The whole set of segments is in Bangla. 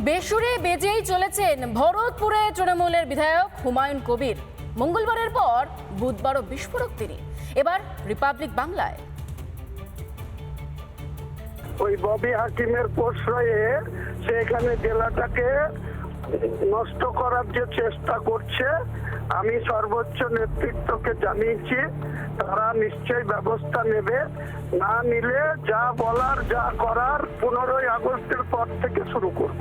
বেসুরে বেজেই চলেছেন ভরতপুরে তৃণমূলের বিধায়ক হুমায়ুন কবির। মঙ্গলবারের পর বুধবারও বিস্ফোরক তিনি। এবার রিপাবলিক বাংলায়। ওই ববি হাকিমের প্রশ্রয়ে সেখানে জেলাটাকে নষ্ট করার যে চেষ্টা করছে, আমি সর্বোচ্চ নেতৃত্বকে জানিয়েছি, তারা নিশ্চয়ই ব্যবস্থা নেবে। না নিলে যা বলার, যা করার পনেরোই আগস্টের পর থেকে শুরু করব।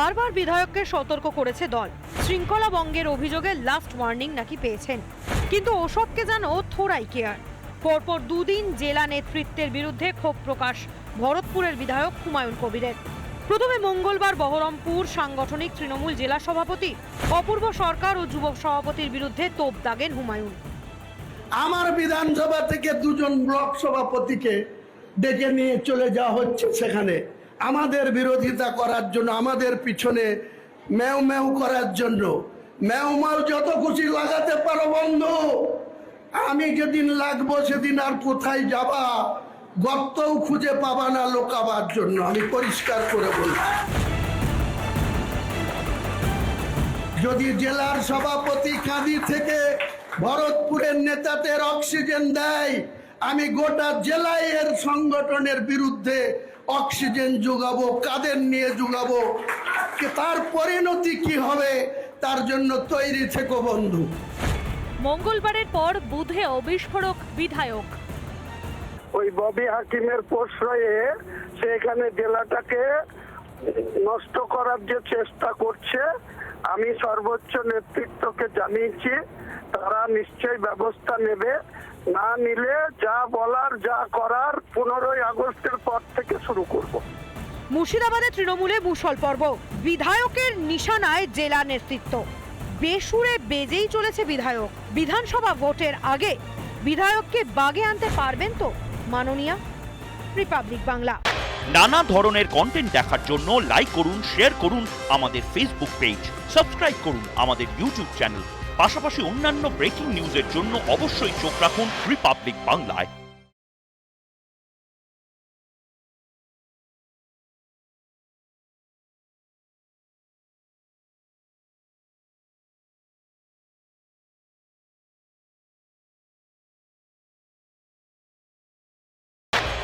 বারবার বিধায়ককে সতর্ক করেছে দল। শৃঙ্খলা বঙ্গের অভিযোগে লাস্ট ওয়ার্নিং নাকি পেয়েছেন। কিন্তু ওসবকে যেন থোড়াই কেয়ার। পরপর দুদিন জেলা নেতৃত্বের বিরুদ্ধে ক্ষোভ প্রকাশ ভরতপুরের বিধায়ক হুমায়ুন কবিরের। প্রথমে মঙ্গলবার বহরমপুর সাংগঠনিক তৃণমূল জেলা সভাপতি, অপূর্ব সরকার ও যুবক সভাপতির বিরুদ্ধে তোপ দাগেন হুমায়ুন। আমার বিধানসভা থেকে দুজন ব্লক সভাপতিকে ডেকে নিয়ে চলে যাওয়া হচ্ছে সেখানে। আমাদের বিরোধিতা করার জন্য, আমাদের পিছনে ম্যাও ম্যাও করার জন্য। ম্যাও ম্যাও যত খুশি লাগাতে পারো বন্ধু। আমি যেদিন লাগবো সেদিন আর কোথায় যাবা, গর্তও খুঁজে পাবা না লোকাবার জন্য। আমি পরিষ্কার করে বলছি যদি জেলার সভাপতি কাঁদি থেকে ভরতপুরের নেতাদের অক্সিজেন দেয়, আমি গোটা জেলায় এর সংগঠনের বিরুদ্ধে অক্সিজেন যোগাবো কাদের নিয়ে যোগাবো তার পরিণতি কি হবে তার জন্য তৈরি থেকো বন্ধু। মঙ্গলবারের পর বুধেও বিস্ফোরক বিধায়ক। ওই ববি হাকিমের প্রশ্রয়ে সে এখানে জেলাটাকে নষ্ট করার যে চেষ্টা করছে আমি সর্বোচ্চ নেতৃত্বকে জানিয়েছি তারা নিশ্চয়ই ব্যবস্থা নেবে। না নিলে যা পনেরোই আগস্টের পর থেকে শুরু করব। মুর্শিদাবাদে তৃণমূলে মুসল পর্ব। বিধায়কের নিশানায় জেলা নেতৃত্ব। বেসুরে বেজেই চলেছে বিধায়ক। বিধানসভা ভোটের আগে বিধায়ককে বাগে আনতে পারবেন তো? মাননীয়া রিপাবলিক বাংলা। নানা ধরনের কন্টেন্ট দেখার জন্য লাইক করুন শেয়ার করুন আমাদের ফেসবুক পেজ সাবস্ক্রাইব করুন আমাদের ইউটিউব চ্যানেল পাশাপাশি অন্যান্য ব্রেকিং নিউজের জন্য অবশ্যই চোখ রাখুন রিপাবলিক বাংলায়